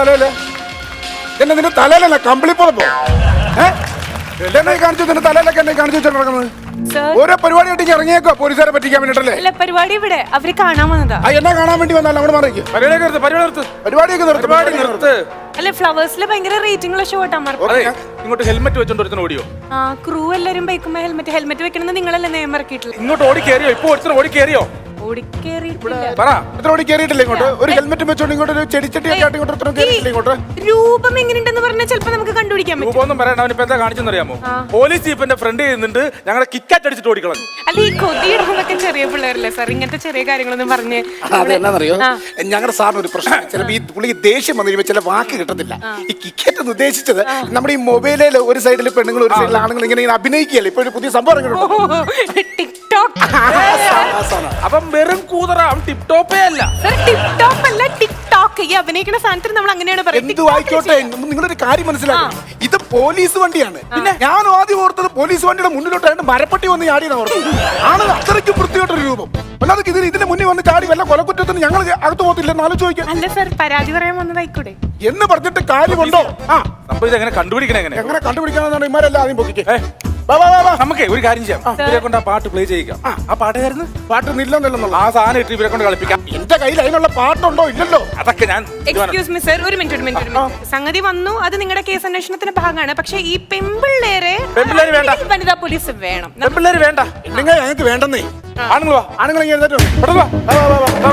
തലയിൽ എന്നെ നിന്റെ തലയിലല്ല കമ്പിളിപ്പുറപ്പോ എന്നെ കാണിച്ചു നിന്റെ തലയിലൊക്കെ എന്നെ കാണിച്ചു വെച്ചിട്ട് നടക്കുന്നത്. ഓരോ പരിപാടി ആയിട്ട് ഇറങ്ങിയേക്കോ പോലീസുകാരെ പറ്റിക്കാൻ വേണ്ടിട്ടല്ലേ? അല്ല പരിപാടി ഇവിടെ. അവർ കാണാൻ വന്നതാ. എന്നെ കാണാൻ വേണ്ടി വന്നല്ല അവിടെ മാറിക്ക് പരിപാടിയൊക്കെ നിർത്ത് പരിപാടി നിർത്ത്. പരിപാടിയൊക്കെ നിർത്ത് പരിപാടി നിർത്ത്. അല്ല ഫ്ലവേഴ്സിൽ ഭയങ്കര റേറ്റിംഗ് ഉള്ള ഷോ ഇങ്ങോട്ട് ഹെൽമെറ്റ് വെച്ചോണ്ട് ഒരുത്തൻ ഓടിയോ? ആ ക്രൂ എല്ലാരും ബൈക്കുമ്പോ ഹെൽമെറ്റ്. ഹെൽമെറ്റ് വെക്കണമെന്ന് നിങ്ങളല്ലേ നിയമം ഇറക്കിയിട്ടില്ല ഇങ്ങോട്ട് ഓടി കയറിയോ ഇപ്പൊ ഒരുത്തൻ ഓടി കയറിയോ ഓടിക്കേറിയിട്ടില്ല. പറ. എത്ര ഓടി കയറിയിട്ടില്ല ഇങ്ങോട്ട് ഒരു ഹെൽമെറ്റ് വെച്ചോണ്ട് ഇങ്ങോട്ട് ഒരു ആയിട്ട് ഇങ്ങോട്ട് എത്ര കയറിയിട്ടില്ല ഇങ്ങോട്ട്. രൂപം എങ്ങനെയുണ്ടെന്ന് പറഞ്ഞാൽ ചിലപ്പോ നമുക്ക് കണ്ടുപിടിക്കാൻ പറ്റും. രൂപമൊന്നും പറയണ്ട അവനിപ്പോ എന്താ കാണിച്ചെന്നറിയാമോ? പോലീസ് ജീപ്പിന്റെ ഫ്രണ്ട് ചെയ്യുന്നുണ്ട് ഞങ്ങളെ കിക്കാറ്റ് അടിച്ചിട്ട് ഓടിക്കളഞ്ഞു. അല്ല ഈ കൊതിയിടുന്നതൊക്കെ ചെറിയ പിള്ളേരല്ലേ സാർ? ഇങ്ങനത്തെ ചെറിയ കാര്യങ്ങളൊന്നും പറഞ്ഞ് ഞങ്ങളുടെ സാറിന് ഒരു പ്രശ്നം. ചിലപ്പോൾ ഈ പുള്ളി ദേഷ്യം വന്നു കഴിയുമ്പോൾ ചില വാക്ക് കിട്ടുന്നില്ല ഈ കിക്കറ്റ് എന്ന് ഉദ്ദേശിച്ചത് നമ്മുടെ ഈ മൊബൈലിൽ ഒരു സൈഡിൽ പെണ്ണുങ്ങൾ ഒരു സൈഡിൽ ആണുങ്ങൾ ഇങ്ങനെ അഭിനയിക്കുകയല്ലേ? ഇപ്പൊ ഒരു പുതിയ സംഭവം ഇറങ്ങിയിട്ടുണ്ട്. ടിക്ടോക്ക്. അവൻ വെറും കൂതറ അവൻ ടിപ് ടോപ്പേ അല്ല. സാർ ടിക്ടോക്ക് അല്ല ടിക്ടോക്ക്. ഈ അഭിനയിക്കുന്ന സാധനത്തിന് നമ്മൾ അങ്ങനെയാണ് പറയുന്നത് എന്തു ആയിക്കോട്ടെ നിങ്ങളൊരു കാര്യം മനസ്സിലാക്കണം. ഇത് പോലീസ് വണ്ടിയാണ്. പിന്നെ ഞാൻ ആദ്യം ഓർത്തത് പോലീസ് വണ്ടിയുടെ മുന്നിലോട്ടായിട്ട് മരപ്പട്ടി വന്ന് ചാടിയെന്ന് ഓർത്തത്. ആണ് അത്രയ്ക്കും വൃത്തിയോട്ടൊരു രൂപം. അല്ലാതെ ഇതിന് ഇതിന്റെ മുന്നിൽ വന്ന് ചാടി വല്ല കൊലക്കുറ്റത്തിന് ഞങ്ങൾ അകത്ത് പോകത്തില്ലെന്ന് ചോദിക്കാം അല്ല സർ പരാതി പറയാൻ വന്നതായിക്കൂടെ? എന്ന് പറഞ്ഞിട്ട് കാര്യമുണ്ടോ? ആ അപ്പൊ ഇത് എങ്ങനെ? കണ്ടുപിടിക്കണേ എങ്ങനെ? എങ്ങനെ കണ്ടുപിടിക്കാന്നാണ് ഇമാരെല്ലാം ആദ്യം പൊക്കിക്കേ നമുക്കേ ഒരു കാര്യം ചെയ്യാം. ഇവരെ കൊണ്ട് ആ പാട്ട് പ്ലേ ചെയ്യിക്കാം. ആ പാട്ടുകാരുന്ന് പാട്ട് നില്ലെന്നുള്ള ആ സാധനം ഇട്ട് ഇവരെ കൊണ്ട് കളിപ്പിക്കാം. എന്റെ കയ്യിൽ അതിനുള്ള പാട്ടുണ്ടോ? ഇല്ലല്ലോ. അതൊക്കെ ഞാൻ എക്സ്ക്യൂസ് മി സർ ഒരു മിനിറ്റ് ഒരു മിനിറ്റ് സംഗതി വന്നു. അത് നിങ്ങളുടെ കേസ് അന്വേഷണത്തിന്റെ ഭാഗമാണ്. പക്ഷെ ഈ പെമ്പിള്ളേരെ പെമ്പിള്ളേര് വേണ്ട. വനിതാ പോലീസ് വേണം. പെമ്പിള്ളേര് വേണ്ട. നിങ്ങൾ ഞങ്ങൾക്ക് വേണ്ടെന്നേ. ആണുങ്ങൾ വാ. ആണുങ്ങൾ ഇങ്ങനെ എഴുന്നേറ്റ് വാ. പെട്ടെന്ന് വാ. വാ, വാ, വാ, വാ, വാ.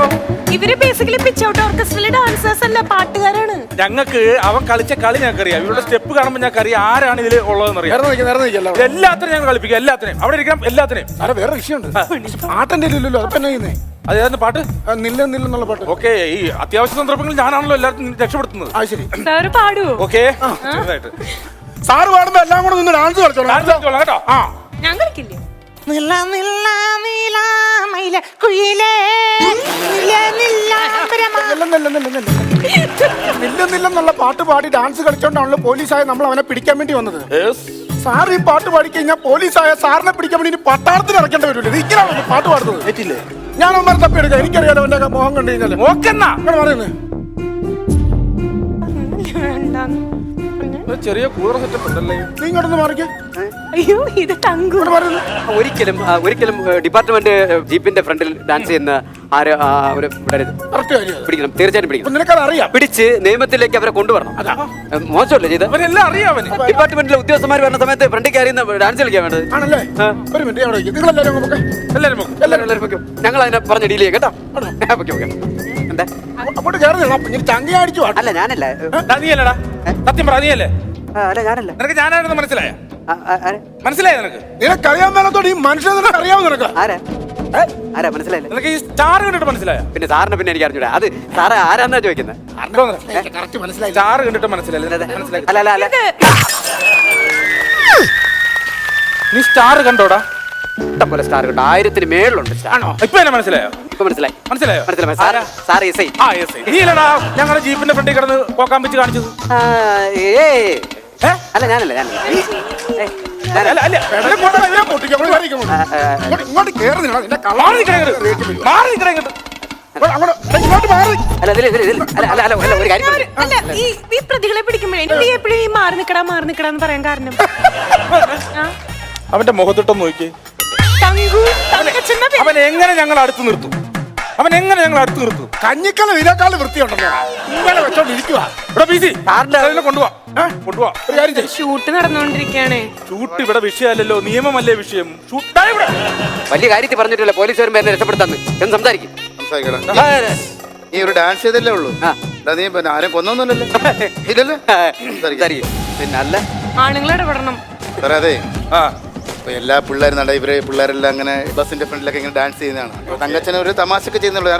ഇവർ ബേസിക്കലി പിച്ച് ഔട്ട് ഓർക്കസ്ട്രയിലെ ഡാൻസേഴ്സ് അല്ല പാട്ടുകാരാണ്. ഞങ്ങൾക്ക് അവൻ കളിച്ച കളി ഞങ്ങൾക്കറിയാം. ഇവരുടെ സ്റ്റെപ്പ് കാണുമ്പോൾ ഞങ്ങൾക്കറിയാം ആരാണ് ഇതിൽ ഉള്ളതെന്ന് അറിയാം. നേരെ നിൽക്കാം നേരെ നിൽക്കല്ലോ എല്ലാത്തിനും ഞങ്ങൾ കളിപ്പിക്കാം എല്ലാത്തിനെയും. അവിടെ ഇരിക്കണം എല്ലാത്തിനെയും. അല്ല വേറെ വിഷയമുണ്ട് പാട്ടെന്റെ ഇല്ലല്ലോ അപ്പൊ എന്നാ ചെയ്യുന്നേ? അതേതായിരുന്നു പാട്ട്? ആ, നില്ല നില്ലെന്നുള്ള പാട്ട്. ഓക്കെ ഈ അത്യാവശ്യ സന്ദർഭങ്ങളിൽ ഞാനാണല്ലോ എല്ലാവർക്കും രക്ഷപ്പെടുത്തുന്നത്. ആ ശരി. സാറ് പാടുവോ ഓക്കെ. ചെറുതായിട്ട്. സാറ് പാടുമ്പോ എല്ലാം കൂടെ നിന്ന് ഡാൻസ് കളിച്ചോളാം. ഡാൻസ് കളിച്ചോളാം കേട്ടോ? ആ. ഞാൻ കളിക്കില്ലേ? നില നില നീല മയില കുയിലേ. നില നില അമ്പരമാ. നില്ല നില്ല നില്ല നില്ല നില്ല. നില്ലെന്നുള്ള പാട്ട് പാടി ഡാൻസ് കളിച്ചോണ്ടാണല്ലോ പോലീസായ നമ്മൾ അവനെ പിടിക്കാൻ വേണ്ടി വന്നത്. സാർ ഈ പാട്ട് പാടി കഴിഞ്ഞാൽ പോലീസായ സാറിനെ പിടിക്കാൻ വേണ്ടി പട്ടാളത്തിന് ഇറക്കേണ്ടി വരില്ല? ഇത് പാട്ട് പാടുന്നത്? തെറ്റില്ലേ ഞാൻ അവന്മാരെ തപ്പി എടുക്കാം. എനിക്കറിയാലോ അവന്റെ ഒക്കെ മോഹം കണ്ടു കഴിഞ്ഞാൽ നോക്കെന്നാ പറയുന്നത് ചെറിയ കൂറ സെറ്റപ്പ് ഉണ്ടല്ലേ? നീ ഇങ്ങോട്ടൊന്ന് മാറിക്കേ. അയ്യോ ഇത് തങ്കു. ഒരിക്കലും ആ, ഒരിക്കലും ഡിപ്പാർട്ട്മെന്റ് ജീപ്പിന്റെ ഫ്രണ്ടിൽ ഡാൻസ് ചെയ്യുന്ന ആര് ആ, അവർ വിടരുത് കറക്റ്റ് കാര്യം പിടിക്കണം തീർച്ചയായിട്ടും പിടിക്കണം. നിനക്കത് അറിയാം. പിടിച്ച് നിയമത്തിലേക്ക് അവരെ കൊണ്ടുവരണം. ഏ, മോശമല്ലേ ചെയ്ത് അവനെല്ലാം അറിയാം അവന്. ഡിപ്പാർട്ട്മെന്റിലെ ഉദ്യോഗസ്ഥന്മാർ വരുന്ന സമയത്ത് ഫ്രണ്ടിൽ കയറി ഡാൻസ് കളിക്കാൻ വേണ്ടത്. ആണല്ലേ? ഒരു മിനിറ്റ് അവിടെ നിങ്ങൾ എല്ലാവരും എല്ലാവരും എല്ലാവരും എല്ലാവരും വെക്കും ഞങ്ങൾ അതിനെ പറഞ്ഞ ഡീൽ ചെയ്യാം കേട്ടോ? ഓക്കെ ഓക്കെ എന്താ? അങ്ങോട്ട് ചങ്ങി അടിച്ചു. അല്ല ഞാനല്ല. ഏ, ദാ നീയല്ലടാ സത്യം പറ നീയല്ലേ ആ, അല്ല ഞാനല്ല. നിനക്ക് ഞാനായിരുന്നു മനസ്സിലായ? മനസ്സിലായ നിനക്ക്? നിനക്കറിയാൻ മേലത്തോട് ഈ മനുഷ്യനെ അറിയാമോ നിനക്ക്? ആരാ? ആരാ? മനസ്സിലായില്ല. നിനക്ക് ഈ സ്റ്റാർ കണ്ടിട്ട് മനസ്സിലായോ? പിന്നെ സാറിനെ പിന്നെ എനിക്ക് അറിഞ്ഞൂടാ. അത് സാറ് ആരാന്നാ ചോദിക്കുന്നത് സ്റ്റാർ കണ്ടിട്ട് മനസ്സിലായില്ല. മനസ്സിലായി. അല്ല അല്ല അല്ല. നീ സ്റ്റാർ കണ്ടോടാ? ഇഷ്ടം പോലെ സ്റ്റാർ കിട്ടും ആയിരത്തിന് മേളിലുണ്ട് ആണോ? ഇപ്പൊ എന്നെ മനസ്സിലായോ? ഇപ്പൊ മനസ്സിലായി. മനസ്സിലായോ? മനസ്സിലായി. Sir sir S I. ആ യെസ് നീ അല്ലടാ ഞങ്ങളുടെ ജീപ്പിന്റെ ഫ്രണ്ടിൽ കിടന്ന് പോക്കാൻ വെച്ച് കാണിച്ചത്. ഏ? അല്ല ഞാനല്ല ഞാനല്ല. ഇങ്ങോട്ട്. നിന്നെ കളാറി. മാറി ഈ ഈ പ്രതികളെ പിടിക്കുമ്പോഴേ എനിക്ക് എപ്പോഴും ഈ മാറി നിക്കടാ മാറി നിക്കടാന്ന് പറയാൻ കാരണം? അവന്റെ മുഖത്തിട്ടൊന്ന് നോക്കി. അവൻ എങ്ങനെ ഞങ്ങൾ അടുത്ത് നിർത്തും അവൻ എങ്ങനെ ഞങ്ങൾ അടുത്ത് നിർത്തും? കഞ്ഞിക്കല ഇതിനേക്കാൾ വൃത്തിയുണ്ടല്ലോ. ഇങ്ങനെ വെച്ചോണ്ടിരിക്കുക ഇവിടെ ബീസി കൊണ്ടുപോവാ? കൊണ്ടുപോവാ ഒരു കാര്യം ചെയ്യ്. ഷൂട്ട് നടന്നുകൊണ്ടിരിക്കുകയാണ് ഷൂട്ട് ഇവിടെ വിഷയമല്ലല്ലോ നിയമമല്ലേ വിഷയം. ഷൂട്ടാ ഇവിടെ. വലിയ കാര്യത്തിൽ പറഞ്ഞിട്ടില്ല പോലീസ് പേരെ രക്ഷപ്പെടുത്താന്ന്. എന്ന് സംസാരിക്കും. സംസാരിക്കടാ. നീ ഒരു ഡാൻസ് ചെയ്തല്ലേ ഉള്ളൂ? ആ. എടാ, നീ പിന്നെ ആരും കൊന്നൊന്നുമില്ലല്ലോ. ഇല്ലല്ലോ? സംസാരിക്കും. പിന്നെ അല്ല ആണുങ്ങൾ ഇടപെടണം. സാറേ അതെ. ആ. ഇപ്പൊ എല്ലാ പിള്ളേരും നട ഇവർ പിള്ളേരെല്ലാം അങ്ങനെ ബസിന്റെ ഫ്രണ്ടിലൊക്കെ ഇങ്ങനെ ഡാൻസ് ചെയ്യുന്നതാണ്. അപ്പോൾ തങ്കച്ചനെ ഒരു തമാശയൊക്കെ ചെയ്യുന്നുള്ളൂ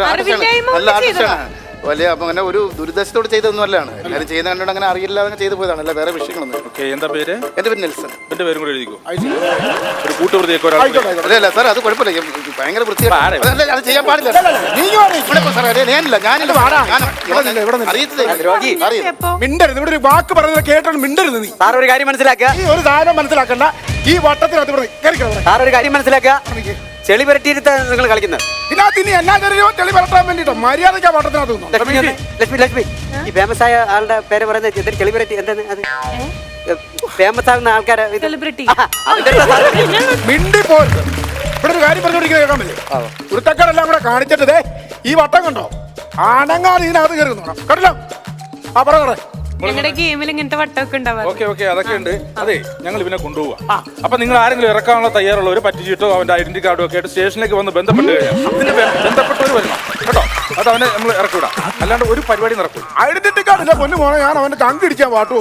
നല്ല ആർട്ടിസ്റ്റാണ്. വലിയ അപ്പൊ അങ്ങനെ ഒരു ദുരിതത്തോട് ചെയ്തൊന്നും അല്ലാണ് എല്ലാവരും ചെയ്യുന്ന കണ്ടോണ്ട് അങ്ങനെ അറിയില്ല അങ്ങനെ ചെയ്തു പോയതാണ്. അല്ല വേറെ വിഷയങ്ങളൊന്നും ഓക്കെ എന്താ പേര്? എന്റെ പേര് നെൽസൺ. എന്റെ പേരും കൂടെ എഴുതിക്കോ? ഒരു കൂട്ടുപ്രതിയൊക്കെ. അല്ല സാർ അത് കുഴപ്പമില്ല. ഭയങ്കര വൃത്തിയാണ് അത് ചെയ്യാൻ പാടില്ല. ഞാനില്ല. ഞാനില്ല. മിണ്ടരുത്. ഇവിടെ ഒരു വാക്ക് പറഞ്ഞത് കേട്ടോണ്ട് മിണ്ടരുത് നീ. സാർ ഒരു കാര്യം മനസ്സിലാക്കുക. ഈ ഒരു സാധനം മനസ്സിലാക്കണ്ട. ഈ വട്ടത്തിനകത്ത് പറഞ്ഞു സാർ ഒരു കാര്യം മനസ്സിലാക്കുക. ചെളി പുരട്ടിയിട്ട് നിങ്ങൾ കളിക്കുന്നത്. ഇതിനകത്ത് ഇനി എന്നാ ചെറിയോ? ചെളി വേണ്ടിട്ടോ മര്യാദയ്ക്ക് വട്ടത്തിനകത്ത്. ലക്ഷ്മി ലക്ഷ്മി ഈ ഫേമസ് ആയ ആളുടെ പേര് പറയുന്നത് ചെളി പുരട്ടി. എന്താണ് അത്? ഫേമസ് ആകുന്ന ആൾക്കാരെ. മിണ്ടി പോരുത്. ഇവിടെ ഒരു കാര്യം പറഞ്ഞോണ്ടിരിക്കുന്നത് കേൾക്കാൻ പറ്റില്ല? കുരുത്തക്കാരെല്ലാം കൂടെ കാണിച്ചിട്ട് ദേ ഈ വട്ടം കണ്ടോ? അനങ്ങാതെ ഇതിനകത്ത് കയറി നോക്കണം കണ്ടില്ല ആ പറ പറ. ഞങ്ങളുടെ ഗെയിമിൽ ഇങ്ങനത്തെ വട്ടമൊക്കെ ഉണ്ടാവാറ് ഓക്കെ ഓക്കെ അതൊക്കെ ഉണ്ട്. അതെ ഞങ്ങൾ ഇവനെ കൊണ്ടുപോവാ. അപ്പൊ നിങ്ങൾ ആരെങ്കിലും ഇറക്കാനുള്ള തയ്യാറുള്ളവർ പറ്റിച്ചിട്ടോ അവന്റെ ഐഡന്റി കാർഡും ഒക്കെ ആയിട്ട് സ്റ്റേഷനിലേക്ക് വന്ന് ബന്ധപ്പെട്ട് കഴിഞ്ഞാൽ ബന്ധപ്പെട്ടവർ വരണം. കേട്ടോ? അത് അവനെ നമ്മൾ ഇറക്കിവിടാം. അല്ലാണ്ട് ഒരു പരിപാടി നടക്കും ഐഡന്റിറ്റി കാർഡില്ല പൊന്നു മോനെ ഞാൻ അവന്റെ തങ്ക് ഇടിക്കാൻ പാട്ടു.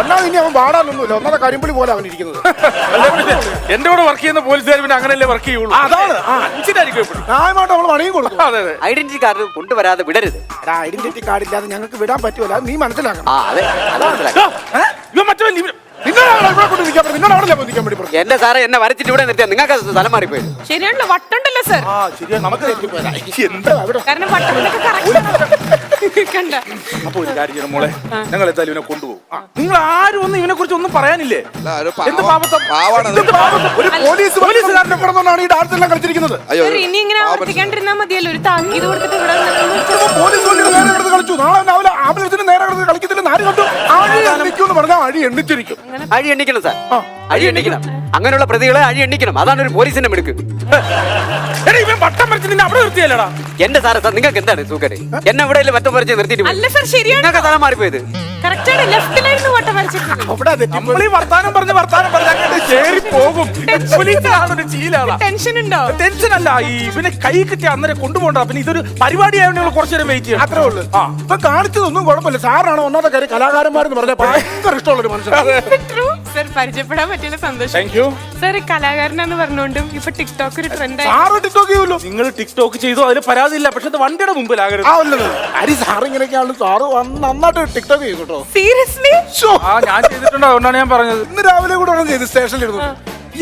ഒന്നാമത് ഇനി അവൻ പാടാനൊന്നുമില്ല ഒന്നാമത്തെ കരിമ്പിളി പോലെ അവൻ ഇരിക്കുന്നത്. എന്റെ കൂടെ വർക്ക് ചെയ്യുന്ന പോലീസുകാർ പിന്നെ അങ്ങനെയല്ലേ വർക്ക് ചെയ്യുള്ളൂ? അതാണ്. അഞ്ചിനായിരിക്കും എപ്പോഴും ന്യായമായിട്ട് നമ്മൾ പണിയും കൊടുക്കും. അതെ അതെ. ഐഡന്റിറ്റി കാർഡ് കൊണ്ടുവരാതെ വിടരുത്. ഐഡന്റിറ്റി കാർഡ് ഇല്ലാതെ ഞങ്ങൾക്ക് വിടാൻ പറ്റുമല്ല നീ മനസ്സിലാക്കണം. ആ അതെ. അത് മനസ്സിലാക്കി ഏ? ഇവൻ നിങ്ങളാണ് ഇവിടെ കൊണ്ട് നിൽക്കാൻ പറ്റും നിങ്ങളാണല്ലോ നിൽക്കാൻ വേണ്ടി പറഞ്ഞത്. എന്റെ സാറേ എന്നെ വരച്ചിട്ട് ഇവിടെ നിർത്തിയാ. നിങ്ങൾക്ക് സ്ഥലം മാറിപ്പോയി ശരിയാണല്ലോ വട്ടുണ്ടല്ലോ സർ? ആ ശരിയാ. നമുക്ക് എന്താ അവിടെ കാരണം വട്ടത്തിലൊക്കെ കറക്റ്റ് കണ്ട. അപ്പൊ ഒരു കാര്യം ചെയ്യണം മോളെ. ഞങ്ങൾ എന്തായാലും ഇവനെ കൊണ്ടുപോകും. നിങ്ങൾ ആരും ഒന്നും ഇവനെ കുറിച്ച് ഒന്നും പറയാനില്ലേ? എന്ത് പാപത്തം പാവാണത് എന്ത് പാവം? ഒരു പോലീസ് പോലീസുകാരനെ കിടന്നാണ് ഈ ഡാൻസ് എല്ലാം കളിച്ചിരിക്കുന്നത്. അയ്യോ സർ ഇനി ഇങ്ങനെ ആവർത്തിക്കാണ്ടിരുന്നാ മതിയല്ലോ. ഒരു താങ്കീത് കൊടുത്തിട്ട് ഇവിടെ നിന്ന് പോലീസ് നേരെ കിടന്ന് കളിച്ചു. നാളെ രാവിലെ ആംബുലൻസിന് നേരെ കിടന്ന് കളിക്കത്തില്ല ആര് കണ്ടു? അഴി എണ്ണിക്കും പറഞ്ഞാൽ അഴി എണ്ണിച്ചിരിക്കും. അഴി എണ്ണിക്കണം സാർ. അഴി എണ്ണിക്കണം. അങ്ങനെയുള്ള പ്രതികളെ അഴി എണ്ണിക്കണം. അതാണ് ഒരു പോലീസിന്റെ മിടുക്ക്. എടാ ഇവൻ വട്ടം വരച്ച് നിന്നെ അവിടെ നിർത്തിയല്ലടാ. എന്റെ സാറേ സാർ നിങ്ങൾക്ക് എന്താണ് സൂക്കര് എന്നെ ഇവിടെ വട്ടം പറിച്ച് നിർത്തിയിട്ട് പോയി. അല്ല സർ ശരിയാണ്. നിങ്ങൾക്ക് സ്ഥലം മാറിപ്പോയത് കറക്റ്റ് ആണ്. ലെഫ്റ്റിലായിരുന്നു വട്ടം വരച്ചിരുന്നത് അവിടെ തെറ്റി നമ്മൾ ഈ വർത്താനം പറഞ്ഞ് വർത്താനം പറഞ്ഞ് അങ്ങോട്ട് കേറി പോകും. പോലീസിലാണൊരു ചീലാളാ ടെൻഷൻ ഉണ്ടോ? ടെൻഷൻ അല്ല. ഈ ഇവനെ കൈ കിട്ടി അന്നേരം കൊണ്ടുപോകണ്ട. പിന്നെ ഇതൊരു പരിപാടി ആയതുകൊണ്ട് കുറച്ചു നേരം വെയിറ്റ് ചെയ്യണം. അത്രേ ഉള്ളൂ. ഇപ്പൊ കാണിച്ചതൊന്നും കുഴപ്പമില്ല. സാറാണ് ഒന്നാമത്തെ കാര്യം കലാകാരന്മാരെന്ന് പറഞ്ഞാൽ ഭയങ്കര ഇഷ്ടമുള്ള ഒരു മനുഷ്യൻ സർ പരിചയപ്പെടാൻ പറ്റിയ സന്തോഷം. താങ്ക് യു സർ കലാകാരനാന്ന് പറഞ്ഞുകൊണ്ടും ഇപ്പൊ ടിക്ടോക്ക് ഒരു ട്രെൻഡ് സാറ് ടിക്ടോക്ക് ചെയ്യുമല്ലോ. നിങ്ങൾ ടിക്ടോക്ക് ചെയ്തു അതിന് പരാതിയില്ല പക്ഷെ അത് വണ്ടിയുടെ മുമ്പിലാകരുത്. ആ ഉള്ളത്. അരി സാറ് ഇങ്ങനെയൊക്കെയാണ് സാറ് വന്ന് നന്നായിട്ട് ടിക്ടോക്ക് ചെയ്യും കേട്ടോ. സീരിയസ്ലി ആ ഞാൻ ചെയ്തിട്ടുണ്ട്. അതുകൊണ്ടാണ് ഞാൻ പറഞ്ഞത്. ഇന്ന് രാവിലെ കൂടെ ഒരെണ്ണം ചെയ്ത് സ്റ്റേഷനിൽ ഇരുന്നു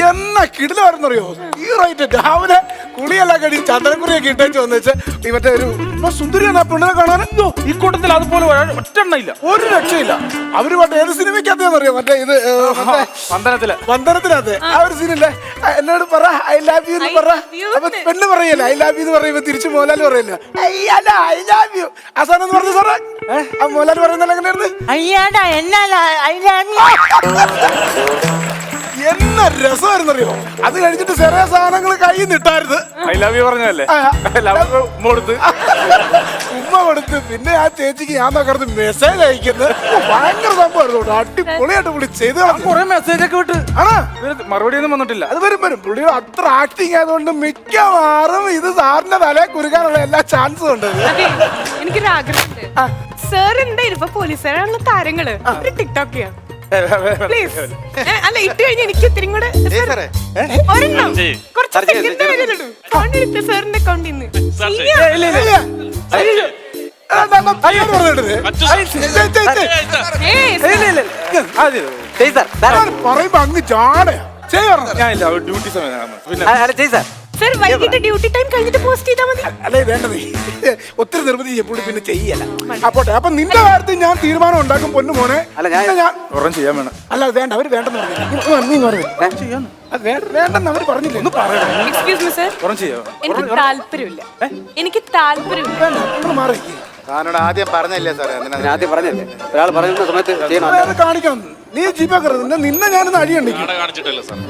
എന്നാ കിടിലായിരുന്നറിയോ ഈ റൈറ്റ് രാവിലെ കുളിയെല്ലാം കഴിഞ്ഞ് ചന്ദ്രക്കുറിയൊക്കെ ഇട്ടേച്ച് വന്നേച്ച് ഈ മറ്റേ ഒരു സുന്ദരി എന്നാ പെണ്ണിനെ കാണാനോ ഈ കൂട്ടത്തിൽ അതുപോലെ ഒരാൾ- ഒറ്റെണ്ണ ഇല്ല ഒരു രക്ഷയില്ല. അവർ മറ്റേ ഏത് സിനിമയ്ക്കകത്താന്നറിയോ മറ്റേ ഇത് വന്ദനത്തിലെ വന്ദനത്തിനകത്ത് ആ ഒരു സീനല്ലേ? എന്നോട് പറ ഐ ലവ് യു എന്ന് പറ. അപ്പൊ പെണ്ണ് പറയല്ലേ ഐ ലവ് യു എന്ന് പറയുമ്പോ തിരിച്ചു മോലാൽ പറയല്ലോ. അയ്യല്ല ഐ ലവ് യു. അവസാനം എന്ന് പറഞ്ഞു സാറേ? ആ മോലാൽ പറയുന്നല്ലോ എങ്ങനെയായിരുന്നു? അയ്യാടാ എന്നാ അയ്യാ എന്ന രസമായിരുന്നറിയോ? അത് കഴിഞ്ഞിട്ട് ചെറിയ സാധനങ്ങൾ കൈ നിട്ടായിരുന്നു ഐ ലവ് യു പറഞ്ഞല്ലേ ഉമ്മ കൊടുത്ത്. ഉമ്മ കൊടുത്ത്. പിന്നെ ആ ചേച്ചിക്ക് ഞാൻ നോക്കരുത് മെസ്സേജ് അയക്കുന്നത് ഭയങ്കര സംഭവമായിരുന്നു. അടിപൊളിയായിട്ട് പുള്ളി ചെയ്ത്. കുറെ മെസ്സേജ് ഒക്കെ വിട്ട്. ആണോ? മറുപടി ഒന്നും വന്നിട്ടില്ല. അത് വരും വരും. പുള്ളിയുടെ അത്ര ആക്ടിങ് ആയതുകൊണ്ട് മിക്കവാറും ഇത് സാറിന്റെ തലയെ കുരുക്കാനുള്ള എല്ലാ ചാൻസും ഉണ്ട്. എനിക്കൊരു ആഗ്രഹമുണ്ട് സർ എന്തായാലും ഇപ്പൊ പോലീസുകാരാണല്ലോ താരങ്ങൾ. ഒരു ടിക്ടോക്ക് ചെയ്യാം പ്ലീസ് അല്ല ഇട്ട് കഴിഞ്ഞ എനിക്ക് ഇത്തിരി കൂടെ ഒരെണ്ണം. കുറച്ച് സെക്കൻഡ്. വരുന്നുള്ളൂ ഫോൺ എടുത്ത് സാറിന്റെ അക്കൗണ്ടിൽ നിന്ന് പറയുമ്പോ അങ്ങ് ചാടയാ ഡ്യൂട്ടി സമയം പിന്നെ ചെയ് സാർ. സർ വൈകിട്ട് ഡ്യൂട്ടി ടൈം കഴിഞ്ഞിട്ട് പോസ്റ്റ് ചെയ്താൽ മതി. അല്ലേ വേണ്ടത് ഒത്തിരി നിർബന്ധി പുള്ളി പിന്നെ ചെയ്യല അപ്പോട്ടെ അപ്പൊ നിന്റെ കാര്യത്തിൽ ഞാൻ തീരുമാനം ഉണ്ടാക്കും പൊന്നു മോനെ. അല്ല, ഞാൻ- ഉറം ഞാൻ ചെയ്യാൻ വേണം. അല്ല അത് വേണ്ട. അവർ വേണ്ടെന്ന് പറഞ്ഞു വേണ്ടെന്ന് അവർ പറഞ്ഞില്ലേ? ഒന്ന് പറയണം എക്സ്ക്യൂസ് മി സർ ഒരെണ്ണം ചെയ്യാം. എനിക്ക് താല്പര്യമില്ല. എനിക്ക് താല്പര്യമില്ല. മാറി. താനോട് ആദ്യം പറഞ്ഞല്ലേ സാറേ ഞാൻ ആദ്യം പറഞ്ഞല്ലേ? ഒരാൾ പറയുന്ന സമയത്ത് കാണിക്കണം. നീ ജീപ്പേ കയറുന്നത് നിന്നെ ഞാനൊന്ന് അടിയുണ്ടെങ്കിൽ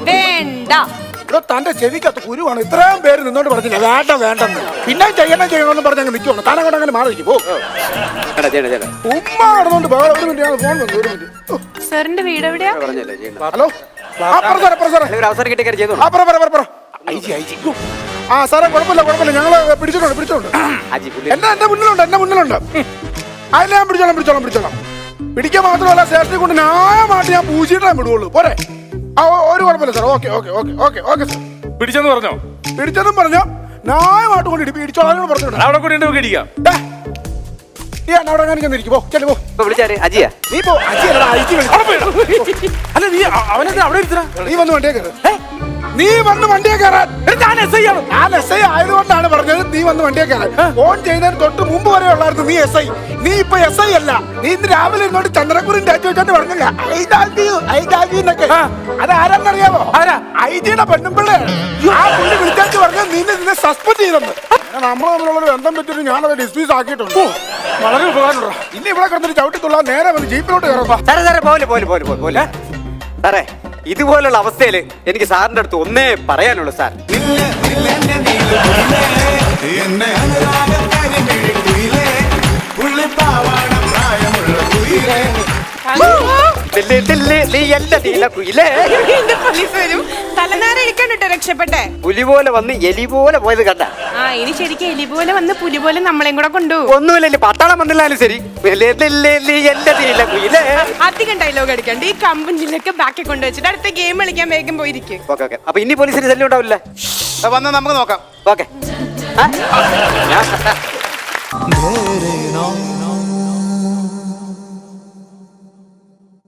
വേണ്ട. ഇവിടെ തന്റെ ചെവിക്കകത്ത് കുരുവാണ്. ഇത്രയും പേര് നിന്നോട് പറഞ്ഞില്ല വേണ്ട വേണ്ടെന്ന്. പിന്നെ ചെയ്യണം ചെയ്യണമെന്ന് പറഞ്ഞ് അങ്ങ് നിൽക്കുവാണ് കൊണ്ട് അങ്ങനെ മാറി. പോ. ഉമ്മ നടന്നുകൊണ്ട് ബഹളം ഒരു മിനിറ്റ് ഞാൻ ഫോൺ വന്നു ഒരു മിനിറ്റ്. സാറിന്റെ വീട് എവിടെയാ? പറഞ്ഞല്ലേ ഹലോ? അവസരം കിട്ടിയ ആ സാറേ കുഴപ്പമില്ല കുഴപ്പമില്ല. ഞങ്ങൾ പിടിച്ചിട്ടുണ്ട് എന്റെ മുന്നിലുണ്ട് എന്റെ മുന്നിലുണ്ട്. അതിൽ ഞാൻ പിടിച്ചോളാം പിടിച്ചോളാം പിടിച്ചോളാം. പിടിക്കാൻ മാത്രമല്ല സ്റ്റേഷനിൽ കൊണ്ട് ന്യായമായിട്ട് ഞാൻ പൂച്ചിട്ടേ വിടുവുള്ളൂ പോരെ. ആ ഓ- ഒരു കുഴപ്പമില്ല sir okay okay okay okay okay sir പിടിച്ചെന്ന് പറഞ്ഞോ? പിടിച്ചതും പറഞ്ഞോ? ന്യായമായിട്ട് കൊണ്ട് ഇടി- പിടിച്ചോളാം പറഞ്ഞിട്ടുണ്ട്. അവിടെ കൂടി നമുക്ക് ഇടിക്കാം ഡാ, നീ എന്നാ അവിടെ പോ ചെല്ലു പോ. ഇപ്പൊ വിളിച്ചാര്? അജിയാ? നീ പോ അജി അല്ലടാ അയച്ചു അല്ല നീ അവനെന്താ അവിടെ ഇരുത്തണ നീ വന്ന് വണ്ടിയെ കയറ്. നീ വന്ന് വണ്ടിയെ കയറാൻ. ഞാൻ എസ് ഐ ആണ്. ഞാൻ എസ് ഐ ആയതുകൊണ്ടാണ് പറഞ്ഞത് നീ വന്ന് വണ്ടിയെ കയറാൻ. ഫോൺ ചെയ്തതിന് തൊട്ട് മുമ്പ് വരെ ഉള്ളായിരുന്നു നീ എസ് ഐ നീ ഇപ്പൊ എസ് ഐ അല്ല. നീ ഇന്ന് രാവിലെ എന്നോട് ചന്ദ്രക്കുറിൻ തേച്ച് വെച്ചോണ്ട് പറഞ്ഞില്ല. ഐ love ഐ I എന്നൊക്കെ. അത് ആരാന്നറിയാമോ ആരാ? ഐ ജിയുടെ പെണ്ണുമ്പിള്ളയാണ് ആ പുള്ളി വിളിച്ചു പറഞ്ഞത് നിന്നെ നിന്നെ സസ്പെൻഡ് ചെയ്തെന്ന്. നമ്മൾ തമ്മിലുള്ളൊരു ബന്ധം പറ്റിയിട്ട് ഞാനത് ഡിസ്മിസ് ആക്കിയിട്ടുണ്ട്. വളരെ ഉപകാരമുണ്ടോ ഇനി ഇവിടെ കിടന്നിട്ട് തുള്ളാൻ നേരെ വന്ന് ജീപ്പിലോട്ട് കയറുമ്പോ സാറേ സാറേ പോലെ പോലെ പോലെ പോലെ സാറേ ഇതുപോലുള്ള അവസ്ഥയിൽ എനിക്ക് സാറിന്റെ അടുത്ത് ഒന്നേ പറയാനുള്ളൂ സാർ. പുള്ളിപ്പാവാട പ്രായമുള്ള കുയിലേ. വന്ന് എലി ആ ഇനി എലി വന്ന് പുലി കൂടെ ഒന്നുമില്ല പട്ടാളം വന്നില്ലാലും ശരി. ഈ അടുത്ത കളിക്കാൻ നമുക്ക് നോക്കാം. ഞാൻ